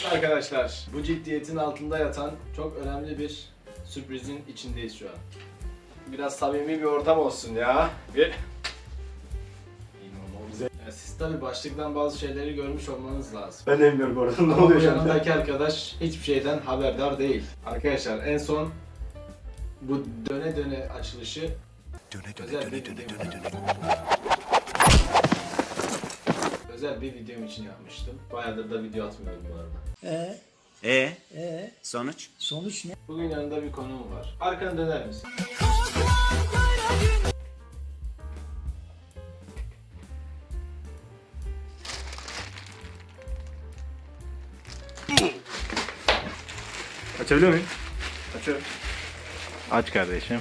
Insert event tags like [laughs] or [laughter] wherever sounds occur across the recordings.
arkadaşlar. Bu ciddiyetin altında yatan çok önemli bir sürprizin içindeyiz şu an. Biraz samimi bir ortam olsun ya. Bir... Ya Siz tabi başlıktan bazı şeyleri görmüş olmanız lazım. Ben de bilmiyorum bu arada ne Ama bu oluyor şu anda. yanındaki arkadaş hiçbir şeyden haberdar değil. Arkadaşlar en son bu döne döne açılışı özel bir videom. Özel bir videom için yapmıştım. Bayağıdır da video atmıyorum bu arada. Ee, E ee, sonuç? sonuç ne? Bugün yanında bir konuğum var. Arkanı döner misin? Açabiliyor muyum? Açıyorum. Aç kardeşim.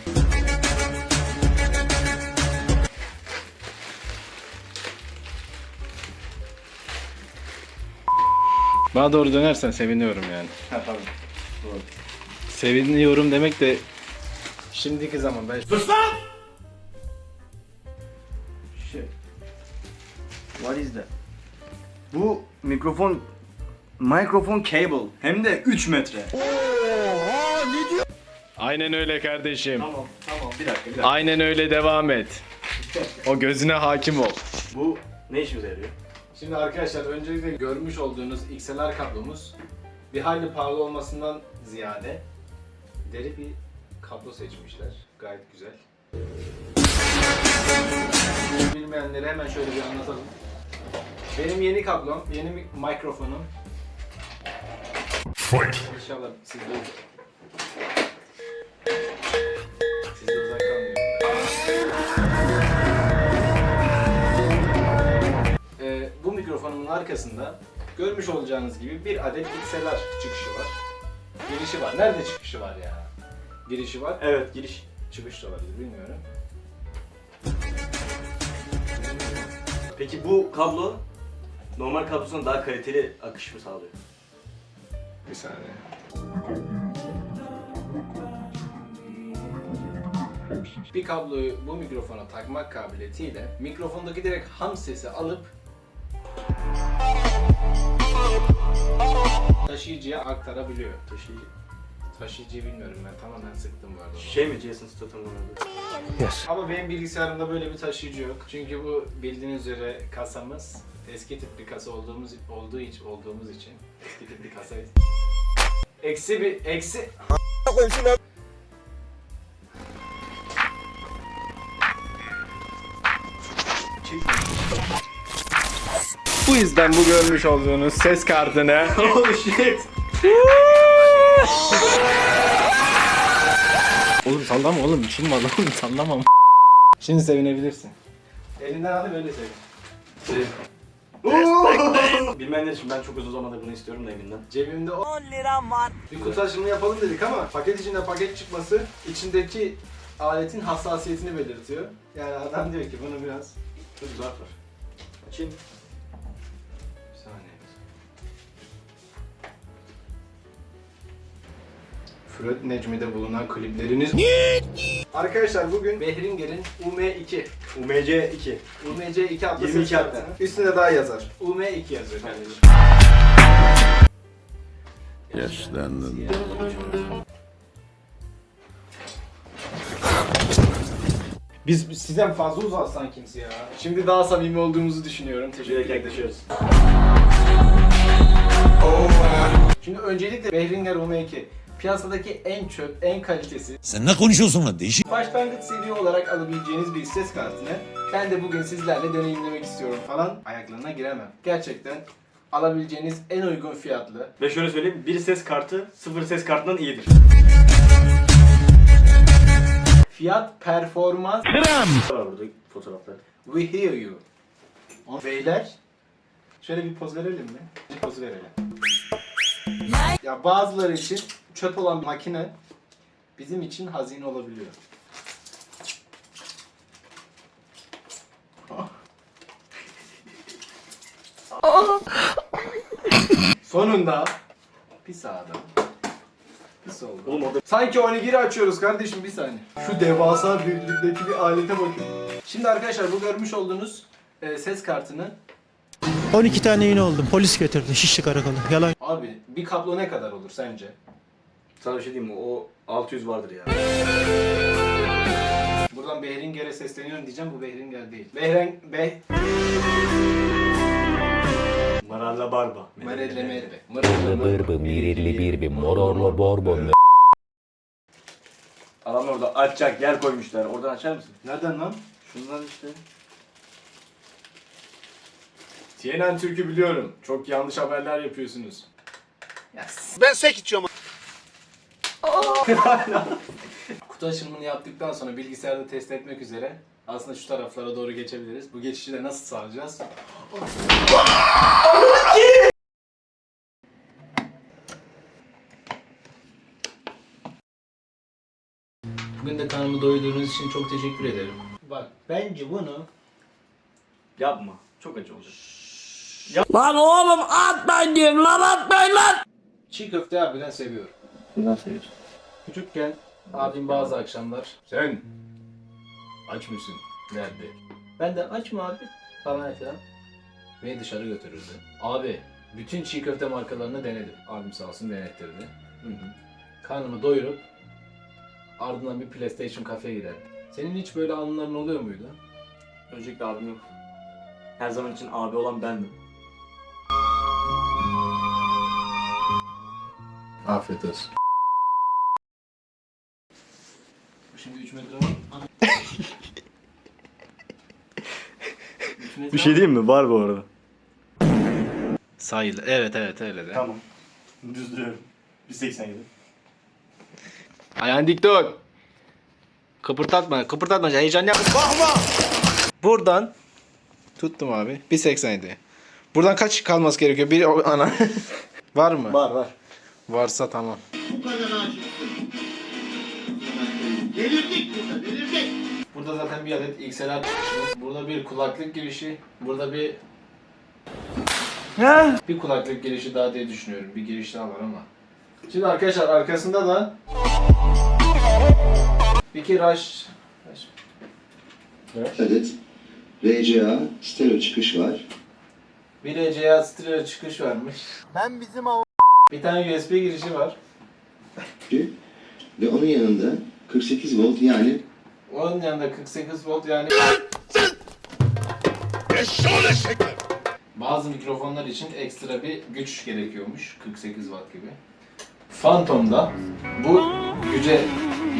Bana doğru dönersen seviniyorum yani. Ha pardon. Seviniyorum demek de şimdiki zaman ben... Shit. What is that? Bu mikrofon mikrofon cable hem de 3 metre. Aynen öyle kardeşim. Tamam tamam bir dakika bir dakika. Aynen öyle devam et. O gözüne hakim ol. Bu ne işimize yarıyor? Şimdi arkadaşlar öncelikle görmüş olduğunuz XLR kablomuz bir hayli pahalı olmasından ziyade deri bir kablo seçmişler. Gayet güzel. Bilmeyenlere hemen şöyle bir anlatalım. Benim yeni kablom, yeni mi- mikrofonum. İnşallah siz de bu mikrofonumun arkasında görmüş olacağınız gibi bir adet XLR çıkışı var. Girişi var. Nerede çıkışı var ya? Girişi var. Evet giriş. Çıkış da olabilir bilmiyorum. Peki bu kablo normal kablosundan daha kaliteli akış mı sağlıyor? Bir saniye. Bir kabloyu bu mikrofona takmak kabiliyetiyle mikrofondaki direkt ham sesi alıp taşıyıcıya aktarabiliyor. Taşıyıcı. Taşıyıcıyı bilmiyorum ben tamamen sıktım bu arada. Şey mi Jason Statham'ın adı? Ama benim bilgisayarımda böyle bir taşıyıcı yok. Çünkü bu bildiğiniz üzere kasamız eski tip bir kasa olduğumuz olduğu için olduğumuz için eski tip bir kasaydı. Eksi bir eksi yüzden bu görmüş olduğunuz ses kartını [laughs] oh shit. Oğlum sallama oğlum çılma oğlum sallama. Şimdi sevinebilirsin. Elinden alıp öyle sevin. Bilmeyenler için ben çok uzun zamandır bunu istiyorum da evinden. Cebimde 10 liram var. Bir kutu açılımı yapalım dedik ama paket içinde paket çıkması içindeki aletin hassasiyetini belirtiyor. Yani adam diyor ki bunu biraz Çok güzel var. Açayım. Fred Necmi'de bulunan klipleriniz... Arkadaşlar bugün Behringer'in UM2 UMC 2. UMC2 adlı 22 ses hatta. kartını. Üstüne daha yazar. UM2 yazıyor kardeşim. Yaşlandın. Biz sizden fazla uzatsan kimse ya. Şimdi daha samimi olduğumuzu düşünüyorum. Teşekkür ederim. Şimdi öncelikle Behringer UM2 piyasadaki en çöp, en kalitesi, Sen ne konuşuyorsun lan değişik? başlangıç seviye olarak alabileceğiniz bir ses kartını ben de bugün sizlerle deneyimlemek istiyorum falan ayaklarına giremem. Gerçekten alabileceğiniz en uygun fiyatlı. Ve şöyle söyleyeyim, bir ses kartı sıfır ses kartından iyidir. Fiyat, performans, Var burada fotoğraflar. we hear you. Beyler, şöyle bir poz verelim mi? Bir poz verelim. Ya bazıları için çöp olan bir makine bizim için hazine olabiliyor. Sonunda bir sağda bir solda. Oğlum orada Sanki onigiri açıyoruz kardeşim bir saniye. Şu devasa büyüklükteki bir alete bakın. Şimdi arkadaşlar bu görmüş olduğunuz e, ses kartını 12 tane iğne oldum. Polis getirdi. Şişli karakolu. Yalan. Abi bir kablo ne kadar olur sence? Sana bir şey diyeyim mi? O 600 vardır ya. Buradan Behringer'e sesleniyorum diyeceğim bu Behringer değil. Behren, Beh... Maralla barba. Merelle merbe. Mırırlı. Bırbı, mirilli birbi, mororlo borbo, Adam orada açacak yer koymuşlar. Oradan açar mısın? Nereden lan? Şundan işte. CNN Türk'ü biliyorum. Çok yanlış haberler yapıyorsunuz. Ben sek içiyorum. [laughs] Kutu açılımını yaptıktan sonra bilgisayarda test etmek üzere aslında şu taraflara doğru geçebiliriz. Bu geçişi de nasıl sağlayacağız? Bugün de karnımı doyurduğunuz için çok teşekkür ederim. Bak bence bunu Yapma. Çok acı olacak. Lan oğlum atmayın diyorum lan atmayın lan. çiğ köfte harbiden seviyorum. Bundan seviyorsun. Küçükken abim bazı akşamlar sen aç mısın derdi. Ben de aç mı abi falan filan. Beni dışarı götürürdü. Abi bütün çiğ köfte markalarını denedim. Abim sağ olsun denettirdi. Hı hı. Karnımı doyurup ardından bir PlayStation kafeye giderdim. Senin hiç böyle anıların oluyor muydu? Öncelikle abim yok. Her zaman için abi olan bendim. Afiyet olsun. Şimdi 3 metre var. [laughs] Bir şey diyeyim mi? Var bu arada. Sahil. Evet evet öyle de. Tamam. Düzdürüyorum. 187. Ayağını dik tut. Kıpırdatma, kıpırdatma. Heyecan yapma. Bakma. Buradan tuttum abi. 1.87. Buradan kaç kalması gerekiyor? Bir ana. [laughs] var mı? Var var. Varsa tamam. Burada zaten bir adet XLR çıkışımız. Burada bir kulaklık girişi. Burada bir bir kulaklık girişi daha diye düşünüyorum. Bir giriş daha var ama. Şimdi arkadaşlar arkasında da bir kiraş adet RCA stereo çıkış var. bir RCA stereo çıkış varmış. Ben bizim Bir tane USB girişi var. Ve onun yanında 48 volt yani Onun yanında 48 volt yani bazı mikrofonlar için ekstra bir güç gerekiyormuş. 48 watt gibi. Phantom'da bu güce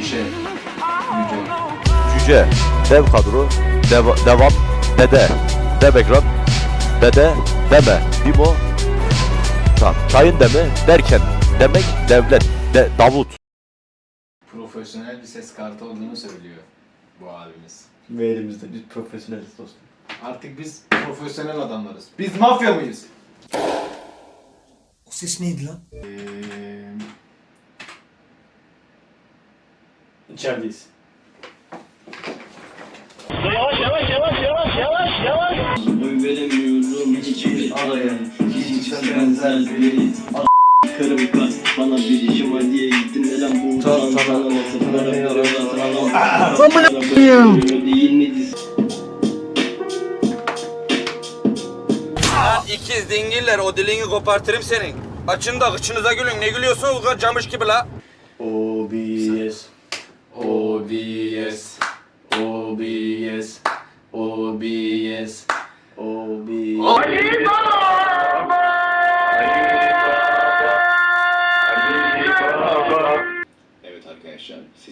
işe güce. Cüce, dev kadro, dev, devam, dede, dev ekran, dede, deme, dimo, tamam, çayın demi, derken, demek, devlet, de, Davut. Profesyonel bir ses kartı olduğunu söylüyor bu abimiz. Ve elimizde biz profesyoneliz dostum. Artık biz profesyonel adamlarız. Biz mafya mıyız? O ses neydi lan? Ee, İçerideyiz. Oy veremiyorum hiçbir araya Hiç benzer biri Karım kaç bana bir işim diye Lan ikiz dingiller o dilini kopartırım senin. Açın da kıçınıza gülün. Ne gülüyorsunuz camış gibi la.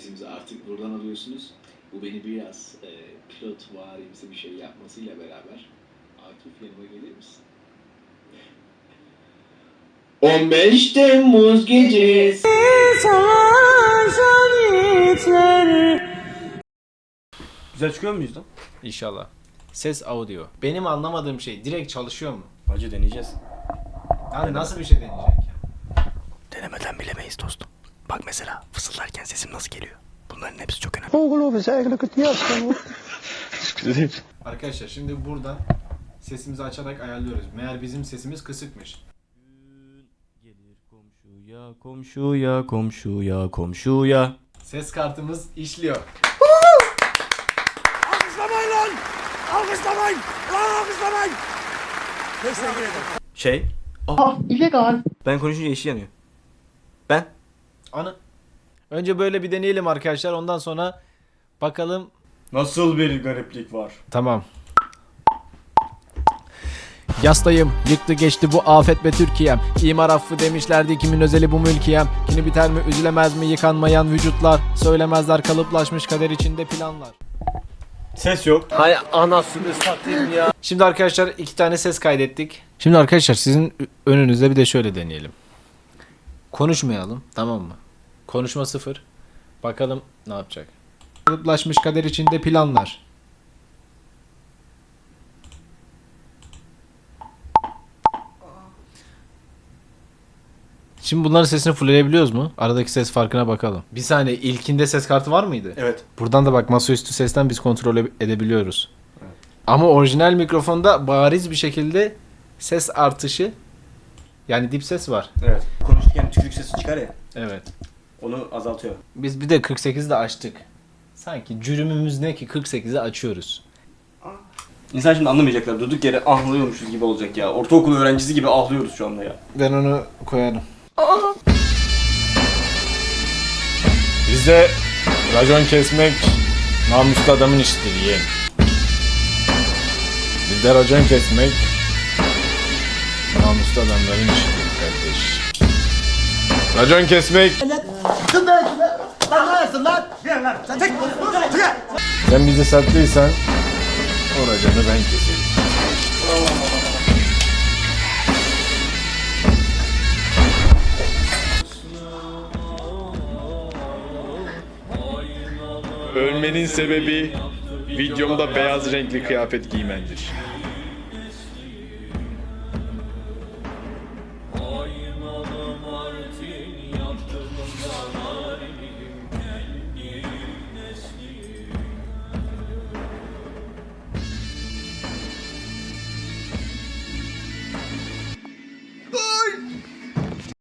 Sesimizi artık buradan alıyorsunuz. Bu beni biraz e, pilot varimsi bir şey yapmasıyla beraber Akif yanıma gelir misin? 15 Temmuz gecesi Güzel çıkıyor muyuz lan? İnşallah. Ses audio. Benim anlamadığım şey direkt çalışıyor mu? Hacı deneyeceğiz. Yani nasıl bir şey deneyecek ya? Denemeden bilemeyiz dostum. Bak mesela fısıldarken sesim nasıl geliyor. Bunların hepsi çok önemli. Oğlum eigenlijk het juist. Arkadaşlar şimdi buradan sesimizi açarak ayarlıyoruz. Meğer bizim sesimiz kısıkmış. Gelir komşuya, komşuya, komşuya, komşuya. Ses kartımız işliyor. Alkışlamayın lan. Alkışlamayın. Lan alkışlamayın. Şey. Ah, illegal. Ben konuşunca yeşil yanıyor. Ben. Ana. Önce böyle bir deneyelim arkadaşlar. Ondan sonra bakalım. Nasıl bir gariplik var? Tamam. Yastayım, yıktı geçti bu afet ve Türkiye'm. İmar affı demişlerdi kimin özeli bu mülkiyem. Kini biter mi üzülemez mi yıkanmayan vücutlar. Söylemezler kalıplaşmış kader içinde planlar. Ses yok. Hay anasını satayım ya. Şimdi arkadaşlar iki tane ses kaydettik. Şimdi arkadaşlar sizin önünüzde bir de şöyle deneyelim. Konuşmayalım tamam mı? Konuşma sıfır. Bakalım ne yapacak. Kalıplaşmış kader içinde planlar. Şimdi bunların sesini fullleyebiliyoruz mu? Aradaki ses farkına bakalım. Bir saniye ilkinde ses kartı var mıydı? Evet. Buradan da bak masaüstü sesten biz kontrol e- edebiliyoruz. Ama orijinal mikrofonda bariz bir şekilde ses artışı yani dip ses var. Evet. Konuşurken tükürük sesi çıkar ya. Evet. Onu azaltıyor. Biz bir de 48'de açtık. Sanki cürümümüz ne ki 48'i açıyoruz. İnsan şimdi anlamayacaklar. Durduk yere ahlıyormuşuz gibi olacak ya. Ortaokul öğrencisi gibi ahlıyoruz şu anda ya. Ben onu koyarım. Bizde racon kesmek namuslu adamın işidir yeğen. Bizde racon kesmek namuslu adamların işidir kardeş. Racon kesmek... Sen bizi sattıysan o raconu ben keseyim. Ölmenin sebebi videomda beyaz renkli kıyafet giymendir.